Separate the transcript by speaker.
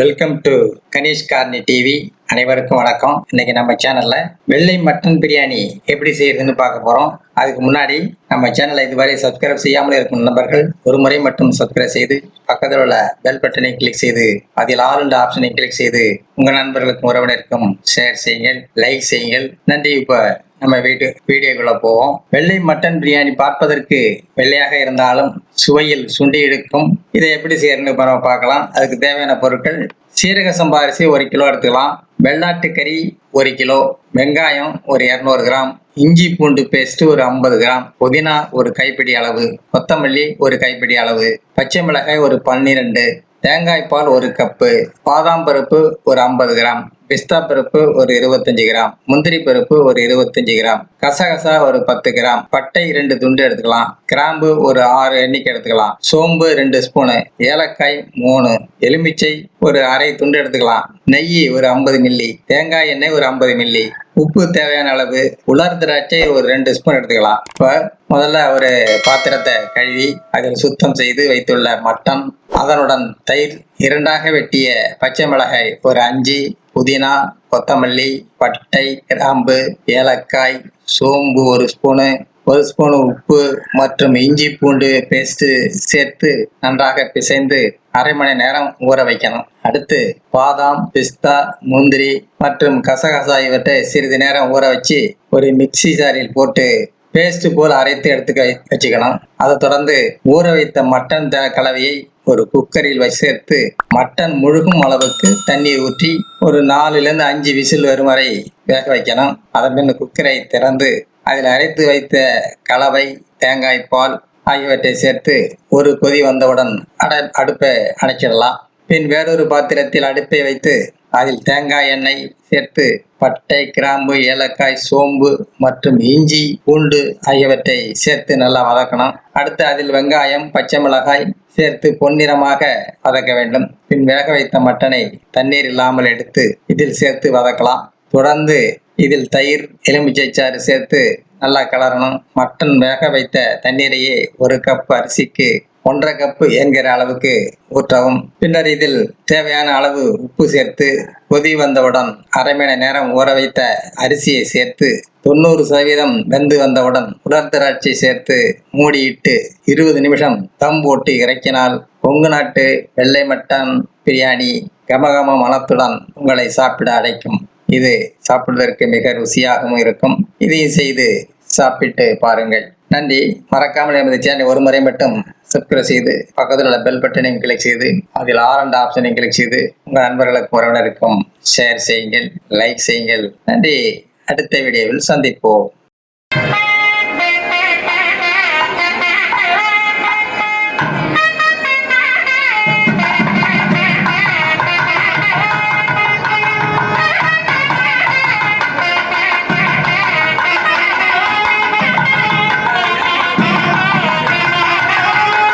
Speaker 1: Welcome to Ganesh Carney TV அனைவருக்கும் வணக்கம். இன்னைக்கு நம்ம சேனல்ல வெள்ளை மட்டன் பிரியாணி எப்படி செய்யறதுன்னு பார்க்க போறோம். அதுக்கு முன்னாடி நம்ம சேனலை இதுவரை சப்ஸ்கிரைப் செய்யாமல் இருக்கும் நண்பர்கள் ஒரு முறை மட்டும் சப்ஸ்கிரைப் செய்து பக்கத்தில் உள்ள பெல் பட்டனை கிளிக் செய்து அதில் ஆளுண்ட என்ற ஆப்ஷனை கிளிக் செய்து உங்க நண்பர்களுக்கும் உறவினருக்கும் ஷேர் செய்யுங்கள் லைக் செய்யுங்கள். நன்றி இப்போ நம்ம வீட்டு வீடியோக்குள்ள போவோம். வெள்ளை மட்டன் பிரியாணி பார்ப்பதற்கு வெள்ளையாக இருந்தாலும் சுவையில் சுண்டி எடுக்கும். இதை எப்படி செய்யறதுன்னு பரவ பார்க்கலாம். அதுக்கு தேவையான பொருட்கள் சீரக சம்பா அரிசி ஒரு கிலோ எடுத்துக்கலாம். வெள்ளாட்டு கறி ஒரு கிலோ வெங்காயம் ஒரு இரநூறு கிராம் இஞ்சி பூண்டு பேஸ்ட் ஒரு ஐம்பது கிராம் புதினா ஒரு கைப்பிடி அளவு கொத்தமல்லி ஒரு கைப்பிடி அளவு பச்சை மிளகாய் ஒரு பன்னிரெண்டு தேங்காய் பால் ஒரு கப்பு பாதாம் பருப்பு ஒரு ஐம்பது கிராம். பிஸ்தா பருப்பு ஒரு இருபத்தஞ்சு கிராம் முந்திரி பருப்பு ஒரு இருபத்தஞ்சு கிராம் கசகசா ஒரு பத்து கிராம் பட்டை ரெண்டு துண்டு எடுத்துக்கலாம் கிராம்பு ஒரு ஆறு எண்ணிக்கை எடுத்துக்கலாம் சோம்பு ரெண்டு ஸ்பூனு ஏலக்காய் மூணு எலுமிச்சை ஒரு அரை துண்டு எடுத்துக்கலாம் நெய் ஒரு ஐம்பது மில்லி தேங்காய் எண்ணெய் ஒரு ஐம்பது மில்லி உப்பு தேவையான அளவு உலர் திராட்சை ஒரு ரெண்டு ஸ்பூன் எடுத்துக்கலாம். இப்போ முதல்ல ஒரு பாத்திரத்தை கழுவி அதில் சுத்தம் செய்து வைத்துள்ள மட்டன் அதனுடன் தயிர் இரண்டாக வெட்டிய பச்சை மிளகாய் ஒரு அஞ்சு புதினா கொத்தமல்லி பட்டை கிராம்பு ஏலக்காய் சோம்பு ஒரு ஸ்பூனு ஒரு ஸ்பூன் உப்பு மற்றும் இஞ்சி பூண்டு பேஸ்ட் சேர்த்து நன்றாக பிசைந்து அரை மணி நேரம் ஊற வைக்கணும். அடுத்து பாதாம் பிஸ்தா முந்திரி மற்றும் கசகசா இவற்றை சிறிது நேரம் ஊற வச்சு ஒரு மிக்சி ஜாரில் போட்டு பேஸ்ட் போல் அரைத்து எடுத்து வச்சுக்கணும். அதை தொடர்ந்து ஊற வைத்த மட்டன் த கலவையை ஒரு குக்கரில் சேர்த்து மட்டன் முழுகும் அளவுக்கு தண்ணீர் ஊற்றி ஒரு நாலுலேருந்து அஞ்சு விசில் வரும் வரை வேக வைக்கணும். அதன் பின் குக்கரை திறந்து அதில் அரைத்து வைத்த கலவை தேங்காய் பால் ஆகியவற்றை சேர்த்து ஒரு கொதி வந்தவுடன் அட அடுப்பை அணைச்சிடலாம். பின் வேறொரு பாத்திரத்தில் அடுப்பை வைத்து அதில் தேங்காய் எண்ணெய் சேர்த்து பட்டை கிராம்பு ஏலக்காய் சோம்பு மற்றும் இஞ்சி பூண்டு ஆகியவற்றை சேர்த்து நல்லா வதக்கணும். அடுத்து அதில் வெங்காயம் பச்சை மிளகாய் சேர்த்து பொன்னிறமாக வதக்க வேண்டும். பின் வேக வைத்த மட்டனை தண்ணீர் இல்லாமல் எடுத்து இதில் சேர்த்து வதக்கலாம். தொடர்ந்து இதில் தயிர் எலுமிச்சை சாறு சேர்த்து நல்லா கலரணும். மட்டன் வேக வைத்த தண்ணீரையே ஒரு கப் அரிசிக்கு ஒன்றரை கப்பு என்கிற அளவுக்கு ஊற்றவும். பின்னர் இதில் தேவையான அளவு உப்பு சேர்த்து கொதி வந்தவுடன் அரை மணி நேரம் ஊற வைத்த அரிசியை சேர்த்து தொண்ணூறு சதவீதம் வெந்து வந்தவுடன் உலர் திராட்சை சேர்த்து மூடியிட்டு இருபது நிமிஷம் தம் போட்டு இறக்கினால் கொங்கு நாட்டு வெள்ளை மட்டன் பிரியாணி கமகம மனத்துடன் உங்களை சாப்பிட அழைக்கும். இது சாப்பிடுவதற்கு மிக ருசியாகவும் இருக்கும். இதையும் செய்து சாப்பிட்டு பாருங்கள். நன்றி மறக்காமல் எமது சேனலை ஒரு முறை மட்டும் சப்ஸ்கிரைப் செய்து பக்கத்தில் உள்ள பெல் பட்டனையும் கிளிக் செய்து அதில் ஆர் அண்ட் ஆப்ஷனையும் கிளிக் செய்து உங்கள் நண்பர்களுக்கும் உறவினருக்கும் ஷேர் செய்யுங்கள் லைக் செய்யுங்கள். நன்றி. அடுத்த வீடியோவில் சந்திப்போம்.